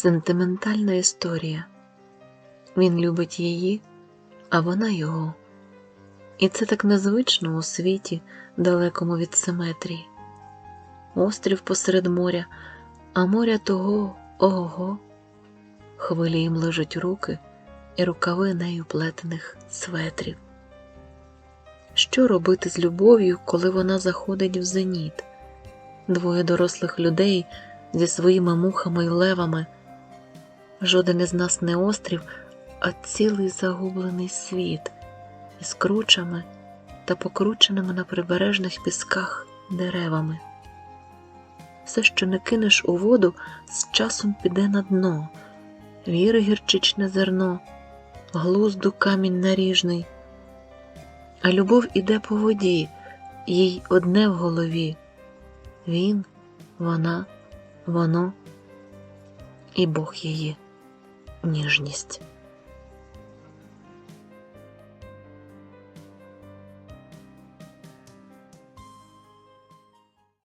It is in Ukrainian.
сентиментальна історія. Він любить її, а вона його. І це так незвично у світі, далекому від симетрії. Острів посеред моря, а моря того ого. Хвилі їм лежать руки і рукави нею плетених светрів. Що робити з любов'ю, коли вона заходить в зеніт? Двоє дорослих людей зі своїми мухами й левами. Жоден із нас не острів, а цілий загублений світ із кручами та покрученими на прибережних пісках деревами. Все, що не кинеш у воду, з часом піде на дно, віри гірчичне зерно, глузду камінь наріжний. А любов іде по воді, їй одне в голові. Він, вона, воно і Бог її ніжність.